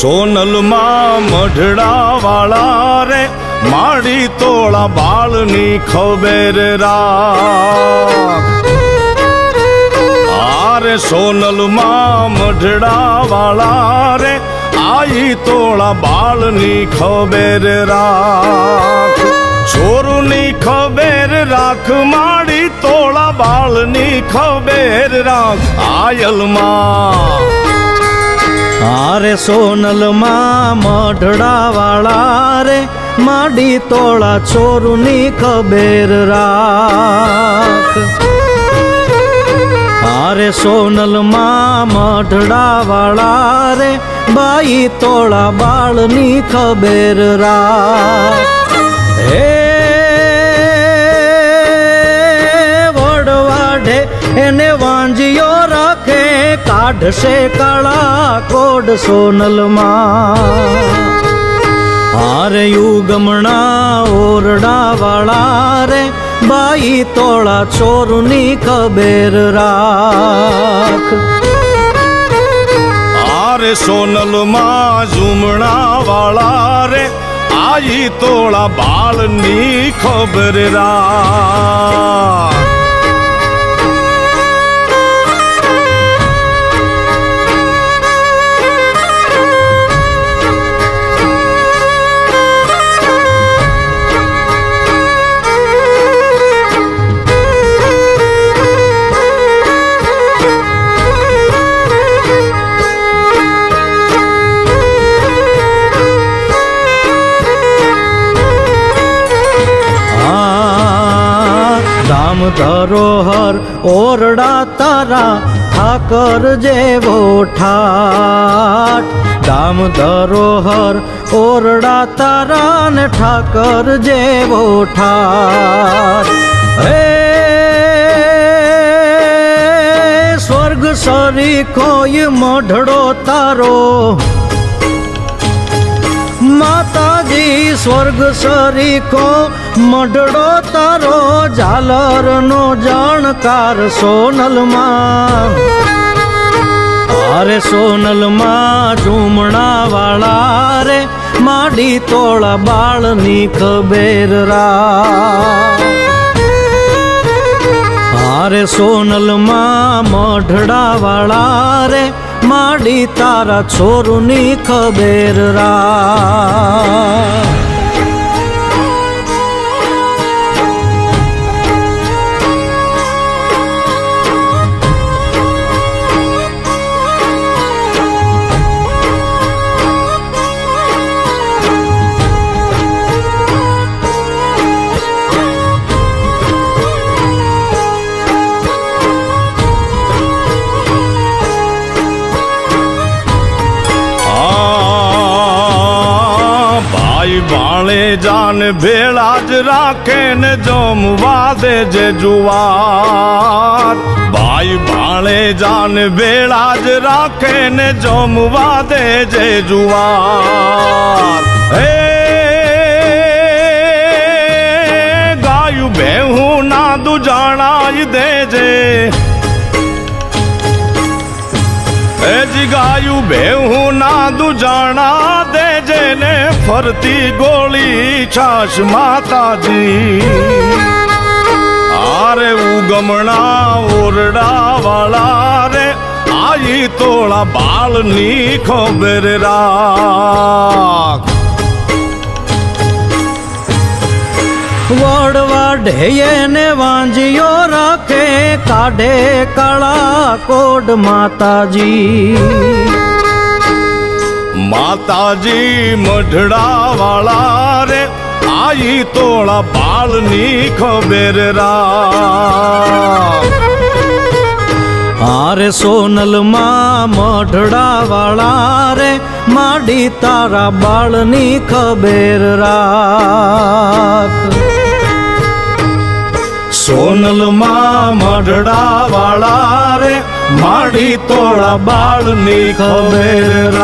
સોનલમાં મઢડા વાળા રે, માડી તોળા બાળની ખબર રાખ. આરે સોનલમાં મઢડા વાળા રે, આઈ તોળા બાળની ખબર રાખ. છોરુની ખબર રાખ, માડી તોળા બાળની ખબર રાખ. આયલમાં આરે સોનલમાં મઢડા વાળા રે, માડી તોળા છોરુની ખબેર રાખ. આરે સોનલમાં મઢડા વાળા રે, બાઈ તોળા બાળની ખબેર રાખ. હે એને વાંજિયો રાખે, કાઢશે કાળા કોડ સોનલમાં. હારે યુગમણા ઓરડા વાળા રે, બાઈ તોળા ચોરની કબેર રાખ. આરે સોનલમાં ઝુમણા વાળા રે, આઈ તોળા બાળની ખબર રાખ. ધરોહર ઓરડા તારા ઠાકર જેવો ઠાટ દામ ધરોહર ઓરડા તારા ને ઠાકર જેવો ઠાટ હે સ્વર્ગ સરી કોઈ મઢડો તારો. સ્વર્ગ સરીખો મઢડો તારો, ઝાલરનો જાણકાર સોનલમાં. અરે સોનલમાં ઝૂમણા વાળા રે, માડી તોળા બાળની ખબેર રા. હારે સોનલમાં મઢડા વાળા રે, માડી તારા છોરુની ખબેર રા. ભાણે જાન ભેળા જ રાખે ને જમવા દે જે જુવાર. ભાઈ ભાણે જાન ભેળા જ રાખે ને જમવા દે જે જુવાર. હે, ગાયું બેહું ના દુજાણાઈ દેજે. એ જીગાયું બેહું ના દુજાણા ફરતી ગોળી છાશ માતાજી. આરે ઉગમણા ઓરડા વાળા રે, આઈ તોળા બાળની ખબર રાખ. વડવા ઢેયે ને વાંજિયો રાખે, કાઢે કાળા કોડ માતાજી. માતાજી મઢડા વાળા રે આઈ તોળા બાળની ખબર રા આરે સોનલમાં મઢડા વાળા રે માડી તારા બાળની ખબેર રાખ. સોનલમાં મઢડા વાળા રે માડી તોળા બાળની ખબર.